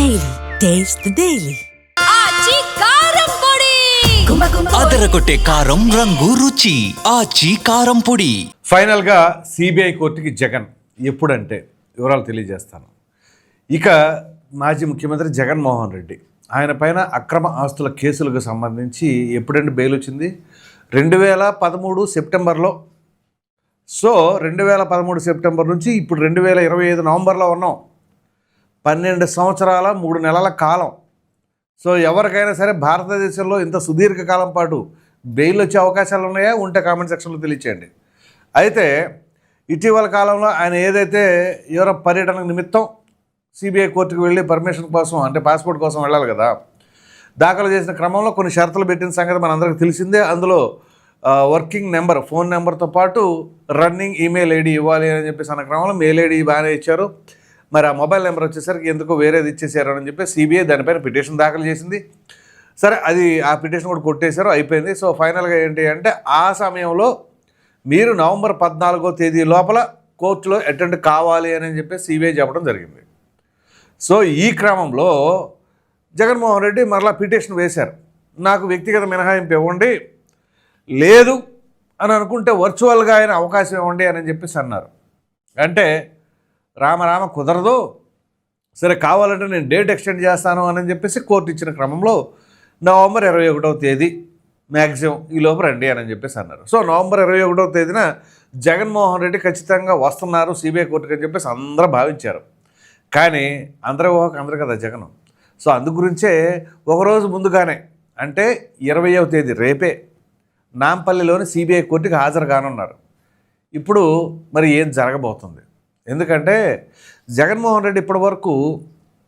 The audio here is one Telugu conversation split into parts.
Daily. Taste the Daily. ఆచి కారం పొడి. అదరగొట్టే కారం రంగు రుచి. ఆచి కారం పొడి. ఫైనల్గా సిబిఐ కోర్టుకి జగన్. ఎప్పుడంటే వివరాలు తెలియజేస్తాను. ఇక మాజీ ముఖ్యమంత్రి జగన్మోహన్ రెడ్డి. ఆయన పైన అక్రమ ఆస్తుల కేసులకు సంబంధించి ఎప్పుడంటే బెయిల్ వచ్చింది? రెండు వేల పదమూడు సెప్టెంబర్లో. సో రెండు వేల పదమూడు సెప్టెంబర్ నుంచి ఇప్పుడు రెండు వేల ఇరవై ఐదు నవంబర్లో ఉన్నాం. పన్నెండు సంవత్సరాల మూడు నెలల కాలం. సో ఎవరికైనా సరే భారతదేశంలో ఇంత సుదీర్ఘకాలం పాటు బెయిల్ వచ్చే అవకాశాలు ఉన్నాయా? ఉంటే కామెంట్ సెక్షన్లో తెలియచేయండి. అయితే ఇటీవల కాలంలో ఆయన ఏదైతే యూరప్ పర్యటన నిమిత్తం సిబిఐ కోర్టుకు వెళ్ళి పర్మిషన్ కోసం అంటే పాస్పోర్ట్ కోసం వెళ్ళాలి కదా? దాఖలు చేసిన క్రమంలో కొన్ని షరతులు పెట్టిన సంగతి మనందరికీ తెలిసిందే. అందులో వర్కింగ్ నెంబర్ ఫోన్ నెంబర్తో పాటు రన్నింగ్ ఈమెయిల్ ఐడి ఇవ్వాలి అని చెప్పేసి అన్న క్రమంలో మెయిల్ ఐడి బాగానే ఇచ్చారు. మరి ఆ మొబైల్ నెంబర్ వచ్చేసరికి ఎందుకో వేరేది ఇచ్చేసారు అని చెప్పి సిబిఐ దానిపైన పిటిషన్ దాఖలు చేసింది. సరే అది ఆ పిటిషన్ కూడా కొట్టేశారు అయిపోయింది. సో ఫైనల్గా ఏంటి అంటే ఆ సమయంలో మీరు నవంబర్ పద్నాలుగో తేదీ లోపల కోర్టులో అటెండ్ కావాలి అని చెప్పి సిబిఐ చెప్పడం జరిగింది. సో ఈ క్రమంలో జగన్మోహన్ రెడ్డి మరలా పిటిషన్ వేశారు. నాకు వ్యక్తిగత మినహాయింపు ఇవ్వండి లేదు అని అనుకుంటే వర్చువల్గా ఆయన అవకాశం ఇవ్వండి అని చెప్పేసి అన్నారు. అంటే రామరామ కుదరదు. సరే కావాలంటే నేను డేట్ ఎక్స్టెండ్ చేస్తాను అని చెప్పేసి కోర్టు ఇచ్చిన క్రమంలో నవంబర్ ఇరవై ఒకటవ తేదీ మ్యాక్సిమం ఈ లోపు రండి అని చెప్పేసి అన్నారు. సో నవంబర్ ఇరవై ఒకటవ తేదీన జగన్మోహన్ రెడ్డి ఖచ్చితంగా వస్తున్నారు సిబిఐ కోర్టుకి అని చెప్పేసి అందరూ భావించారు. కానీ అందరి ఊహకు అందరు కదా జగన్. సో అందు గురించే ఒకరోజు ముందుగానే అంటే ఇరవయవ తేదీ రేపే నాంపల్లిలోని సిబిఐ కోర్టుకి హాజరు కానున్నారు. ఇప్పుడు మరి ఏం జరగబోతుంది? ఎందుకంటే జగన్మోహన్ రెడ్డి ఇప్పటి వరకు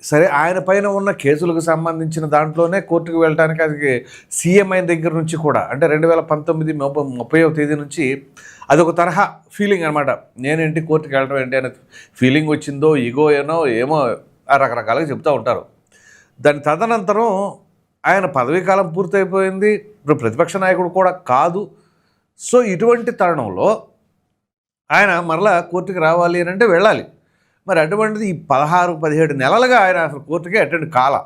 సరే ఆయన పైన ఉన్న కేసులకు సంబంధించిన దాంట్లోనే కోర్టుకు వెళ్ళడానికి అది సీఎం అయిన దగ్గర నుంచి కూడా అంటే రెండు వేల పంతొమ్మిది ముప్పై ముప్పైవ తేదీ నుంచి అదొక తరహా ఫీలింగ్ అనమాట నేనేంటి కోర్టుకు వెళ్ళడం ఏంటి అనే ఫీలింగ్ వచ్చిందో ఇగో ఏనో ఏమో రకరకాలుగా చెప్తూ ఉంటారు. దాని తదనంతరం ఆయన పదవీ కాలం పూర్తయిపోయింది. ఇప్పుడు ప్రతిపక్ష నాయకుడు కూడా కాదు. సో ఇటువంటి తరుణంలో ఆయన మరలా కోర్టుకి రావాలి అని అంటే వెళ్ళాలి. మరి అటువంటిది ఈ పదహారు పదిహేడు నెలలుగా ఆయన అసలు కోర్టుకే అటెండ్ కాల.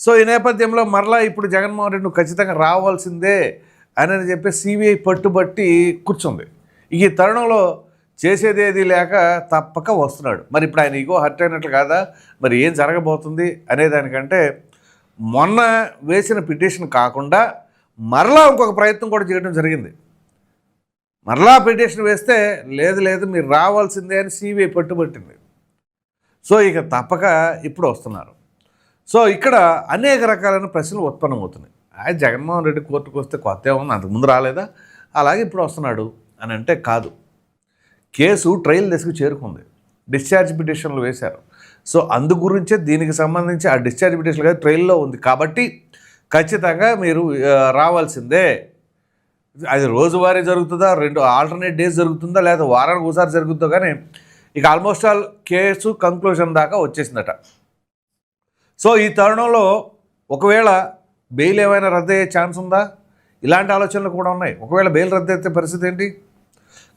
సో ఈ నేపథ్యంలో మరలా ఇప్పుడు జగన్మోహన్ రెడ్డి ఖచ్చితంగా రావాల్సిందే అని అని చెప్పి సిబిఐ పట్టుబట్టి కూర్చుంది. ఈ తరుణంలో చేసేది లేక తప్పక వస్తున్నాడు. మరి ఇప్పుడు ఆయన ఇగో హర్ట్ అయినట్లు కాదా? మరి ఏం జరగబోతుంది అనేదానికంటే మొన్న వేసిన పిటిషన్ కాకుండా మరలా ఇంకొక ప్రయత్నం కూడా చేయడం జరిగింది. మరలా పిటిషన్ వేస్తే లేదు లేదు మీరు రావాల్సిందే అని సిబిఐ పట్టుబట్టింది. సో ఇక తప్పక ఇప్పుడు వస్తున్నారు. సో ఇక్కడ అనేక రకాలైన ప్రశ్నలు ఉత్పన్నమవుతున్నాయి. ఆ జగన్మోహన్ రెడ్డి కోర్టుకు వస్తే కొత్త ఏమన్నా అంతకుముందు రాలేదా? అలాగే ఇప్పుడు వస్తున్నాడు అని అంటే కాదు. కేసు ట్రయల్ దశకు చేరుకుంది. డిశ్చార్జ్ పిటిషన్లు వేశారు. సో అందు గురించే దీనికి సంబంధించి ఆ డిశ్చార్జ్ పిటిషన్ ట్రయల్లో ఉంది. కాబట్టి ఖచ్చితంగా మీరు రావాల్సిందే అది రోజువారీ జరుగుతుందా? రెండు ఆల్టర్నేట్ డేస్ జరుగుతుందా? లేదా వారానికి ఒకసారి జరుగుతుందో కానీ ఇక ఆల్మోస్ట్ ఆల్ కేసు కంక్లూజన్ దాకా వచ్చేసిందట. సో ఈ తరుణంలో ఒకవేళ బెయిల్ ఏమైనా రద్దయ్యే ఛాన్స్ ఉందా? ఇలాంటి ఆలోచనలు కూడా ఉన్నాయి. ఒకవేళ బెయిల్ రద్దయితే పరిస్థితి ఏంటి?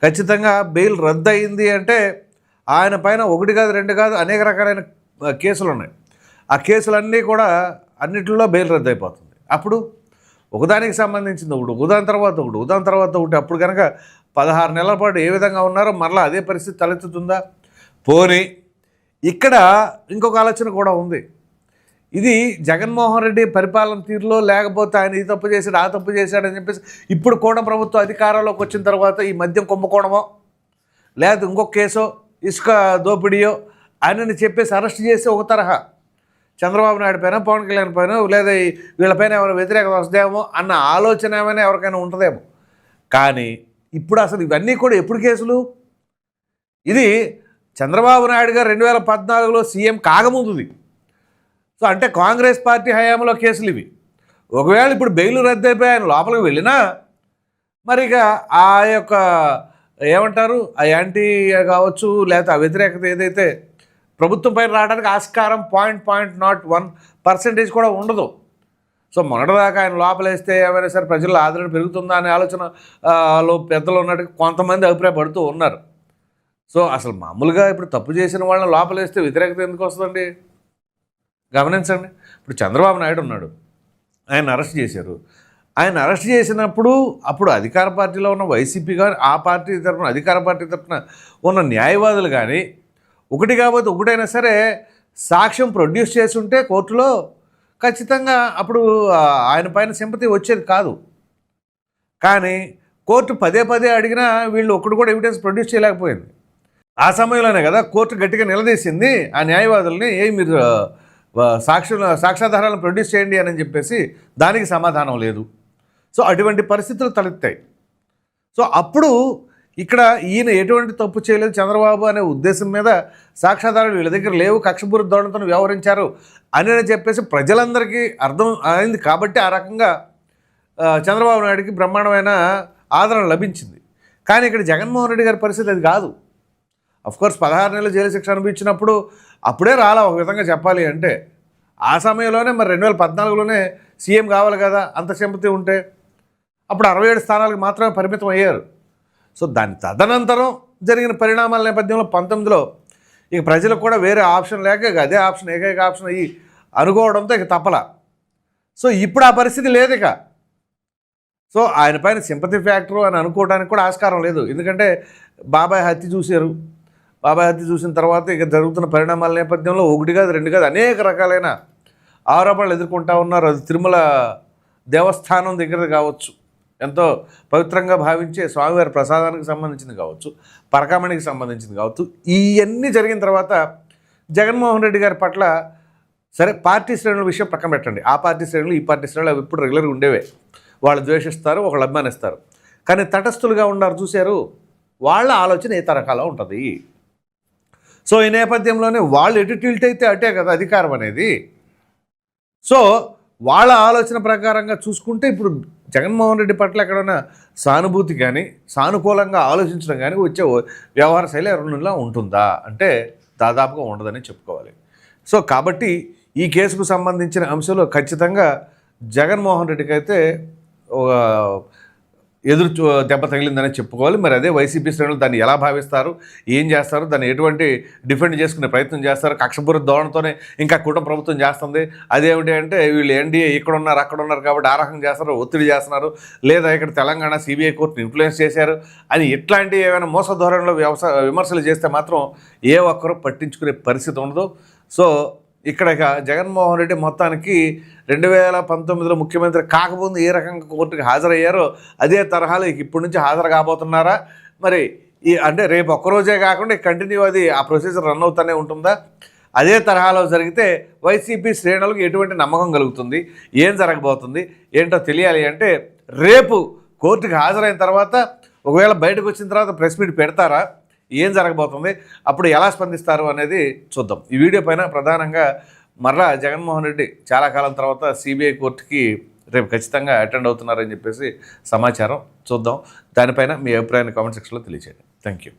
ఖచ్చితంగా బెయిల్ రద్దు అయింది అంటే ఆయన పైన ఒకటి కాదు రెండు కాదు అనేక రకాలైన కేసులు ఉన్నాయి. ఆ కేసులన్నీ కూడా అన్నిటిలో బెయిల్ రద్దు అయిపోతుంది. అప్పుడు? ఒకదానికి సంబంధించింది ఒకటి ఉదాహరణ తర్వాత ఒకటి ఉదాహరణ తర్వాత ఒకటి. అప్పుడు కనుక పదహారు నెలల పాటు ఏ విధంగా ఉన్నారో మరలా అదే పరిస్థితి తలెత్తుతుందా? పోనీ ఇక్కడ ఇంకొక ఆలోచన కూడా ఉంది. ఇది జగన్మోహన్ రెడ్డి పరిపాలన తీరులో లేకపోతే ఆయన ఈ తప్పు చేశాడు ఆ తప్పు చేశాడని చెప్పేసి ఇప్పుడు కూడా ప్రభుత్వం అధికారంలోకి వచ్చిన తర్వాత ఈ మద్యం కుంభకోణమో లేదా ఇంకొక కేసో ఇసుక దోపిడీయో ఆయనని చెప్పేసి అరెస్ట్ చేసి ఒక తరహా. చంద్రబాబు నాయుడు పైన పవన్ కళ్యాణ్ పైన లేదా వీళ్ళపైన ఎవరైనా వ్యతిరేకత వస్తుందేమో అన్న ఆలోచన ఏమైనా ఎవరికైనా ఉంటుందేమో. కానీ ఇప్పుడు అసలు ఇవన్నీ కూడా ఎప్పుడు కేసులు? ఇది చంద్రబాబు నాయుడు గారు రెండు వేల పద్నాలుగులో సీఎం కాకముందుది. సో అంటే కాంగ్రెస్ పార్టీ హయాంలో కేసులు ఇవి. ఒకవేళ ఇప్పుడు బెయిల్ రద్దయిపోయి ఆయన లోపలికి వెళ్ళినా మరి ఇక ఆ యొక్క ఏమంటారు ఆ యాంటీ కావచ్చు లేకపోతే ఆ వ్యతిరేకత ఏదైతే ప్రభుత్వం పైన రావడానికి ఆస్కారం point point not one percentage కూడా ఉండదు. సో మొన్నటిదాకా ఆయన లోపలేస్తే ఏమైనా సరే ప్రజల్లో ఆదరణ పెరుగుతుందా అనే ఆలోచన పెద్దలు ఉన్నట్టు కొంతమంది అభిప్రాయపడుతూ ఉన్నారు. సో అసలు మామూలుగా ఇప్పుడు తప్పు చేసిన వాళ్ళని లోపలేస్తే వ్యతిరేకత ఎందుకు వస్తుందండి? గమనించండి. ఇప్పుడు చంద్రబాబు నాయుడు ఉన్నాడు. ఆయన అరెస్ట్ చేశారు. ఆయన అరెస్ట్ చేసినప్పుడు అప్పుడు అధికార పార్టీలో ఉన్న వైసీపీ కానీ ఆ పార్టీ తరఫున అధికార పార్టీ తరఫున ఉన్న న్యాయవాదులు కానీ ఒకటి కాకపోతే ఒకటైనా సరే సాక్ష్యం ప్రొడ్యూస్ చేసి ఉంటే కోర్టులో ఖచ్చితంగా అప్పుడు ఆయన పైన సింపతి వచ్చేది కాదు. కానీ కోర్టు పదే పదే అడిగినా వీళ్ళు ఒక్కడు కూడా ఎవిడెన్స్ ప్రొడ్యూస్ చేయలేకపోయింది. ఆ సమయంలోనే కదా కోర్టు గట్టిగా నిలదీసింది ఆ న్యాయవాదుల్ని ఏ మీరు సాక్షులు సాక్ష్యాధారాలను ప్రొడ్యూస్ చేయండి అని చెప్పేసి దానికి సమాధానం లేదు. సో అటువంటి పరిస్థితులు తలెత్తాయి. సో అప్పుడు ఇక్కడ ఈయన ఎటువంటి తప్పు చేయలేదు చంద్రబాబు అనే ఉద్దేశం మీద సాక్ష్యాధారాలు వీళ్ళ దగ్గర లేవు. కక్షపూరిత ధోరణితో వ్యవహరించారు అని చెప్పేసి ప్రజలందరికీ అర్థం అయింది కాబట్టి ఆ రకంగా చంద్రబాబు నాయుడికి బ్రహ్మాండమైన ఆదరణ లభించింది. కానీ ఇక్కడ జగన్మోహన్ రెడ్డి గారి పరిస్థితి అది కాదు. అఫ్కోర్స్ పదహారు నెలలు జైలు శిక్ష అనిపించినప్పుడు అప్పుడే రాలా ఒక విధంగా చెప్పాలి అంటే ఆ సమయంలోనే మరి రెండు వేల పద్నాలుగులోనే సీఎం కావాలి కదా అంత సింపతి ఉంటే అప్పుడు అరవై ఏడు స్థానాలకు మాత్రమే పరిమితం అయ్యారు. సో దాని తదనంతరం జరిగిన పరిణామాల నేపథ్యంలో పంతొమ్మిదిలో ఇక ప్రజలకు కూడా వేరే ఆప్షన్ లేక ఇక అదే ఆప్షన్ ఏకైక ఆప్షన్ అయ్యి అనుకోవడంతో ఇక తప్పల. సో ఇప్పుడు ఆ పరిస్థితి లేదు ఇక. సో ఆయన పైన సింపతి ఫ్యాక్టరు అని అనుకోవడానికి కూడా ఆస్కారం లేదు. ఎందుకంటే బాబాయ్ హత్య చూశారు. బాబాయ్ హత్య చూసిన తర్వాత ఇక జరుగుతున్న పరిణామాల నేపథ్యంలో ఒకటి కాదు రెండు కాదు అనేక రకాలైన ఆరోపణలు ఎదుర్కొంటా ఉన్నారు. అది తిరుమల దేవస్థానం దగ్గర కావచ్చు. ఎంతో పవిత్రంగా భావించే స్వామివారి ప్రసాదానికి సంబంధించింది కావచ్చు పరకామణికి సంబంధించింది కావచ్చు ఇవన్నీ జరిగిన తర్వాత జగన్మోహన్ రెడ్డి గారి పట్ల సరే పార్టీ శ్రేణుల విషయం పక్కన పెట్టండి. ఆ పార్టీ శ్రేణులు ఈ పార్టీ శ్రేణులు అవి ఇప్పుడు రెగ్యులర్గా ఉండేవే. వాళ్ళు ద్వేషిస్తారు ఒకళ్ళు అభిమానిస్తారు. కానీ తటస్థులుగా ఉన్నారు చూశారు వాళ్ళ ఆలోచన ఏ తరహాలో ఉంటుంది. సో ఈ నేపథ్యంలోనే వాళ్ళు ఎటు టిల్ట్ అయితే అటే కదా అధికారం అనేది. సో వాళ్ళ ఆలోచన ప్రకారంగా చూసుకుంటే ఇప్పుడు జగన్మోహన్ రెడ్డి పట్ల ఎక్కడైనా సానుభూతి కానీ సానుకూలంగా ఆలోచించడం కానీ వచ్చే వ్యవహార శైలి ఎవరిలో ఉంటుందా? అంటే దాదాపుగా ఉండదని చెప్పుకోవాలి. సో కాబట్టి ఈ కేసుకు సంబంధించిన అంశంలో ఖచ్చితంగా జగన్మోహన్ రెడ్డికి అయితే ఒక ఎదురు దెబ్బ తగిలిందని చెప్పుకోవాలి. మరి అదే వైసీపీ శ్రేణులు దాన్ని ఎలా భావిస్తారు? ఏం చేస్తారు? దాన్ని ఎటువంటి డిఫెండ్ చేసుకునే ప్రయత్నం చేస్తారు? కక్షపూరిత ధోరణితోనే ఇంకా కుటుంబ ప్రభుత్వం చేస్తుంది. అదేమిటి అంటే వీళ్ళు ఎన్డీఏ ఇక్కడ ఉన్నారు అక్కడ ఉన్నారు కాబట్టి ఆ రకం చేస్తారు ఒత్తిడి చేస్తున్నారు. లేదా ఇక్కడ తెలంగాణ సిబిఐ కోర్టును ఇన్ఫ్లుయెన్స్ చేశారు అని ఇట్లాంటి ఏమైనా మోస ధోరణిలో వ్యవసాయ విమర్శలు చేస్తే మాత్రం ఏ ఒక్కరూ పట్టించుకునే పరిస్థితి ఉండదు. సో ఇక్కడ జగన్మోహన్ రెడ్డి మొత్తానికి రెండు వేల పంతొమ్మిదిలో ముఖ్యమంత్రి కాకముందు ఏ రకంగా కోర్టుకి హాజరయ్యారో అదే తరహాలో ఇప్పటి నుంచి హాజరు కాబోతున్నారా మరి ఈ అంటే రేపు ఒక్కరోజే కాకుండా కంటిన్యూ అది ఆ ప్రొసీజర్ రన్ అవుతూనే ఉంటుందా? అదే తరహాలో జరిగితే వైసీపీ శ్రేణులకు ఎటువంటి నమ్మకం కలుగుతుంది? ఏం జరగబోతుంది? ఏంటో తెలియాలి అంటే రేపు కోర్టుకి హాజరైన తర్వాత ఒకవేళ బయటకు వచ్చిన తర్వాత ప్రెస్ మీట్ పెడతారా? ఏం జరగబోతుంది అప్పుడు ఎలా స్పందిస్తారు అనేది చూద్దాం. ఈ వీడియో పైన ప్రధానంగా మరలా జగన్మోహన్ రెడ్డి చాలా కాలం తర్వాత సిబిఐ కోర్టుకి రేపు ఖచ్చితంగా అటెండ్ అవుతున్నారని చెప్పేసి సమాచారం చూద్దాం. దానిపైన మీ అభిప్రాయాన్ని కామెంట్ సెక్షన్లో తెలియజేయండి థ్యాంక్ యూ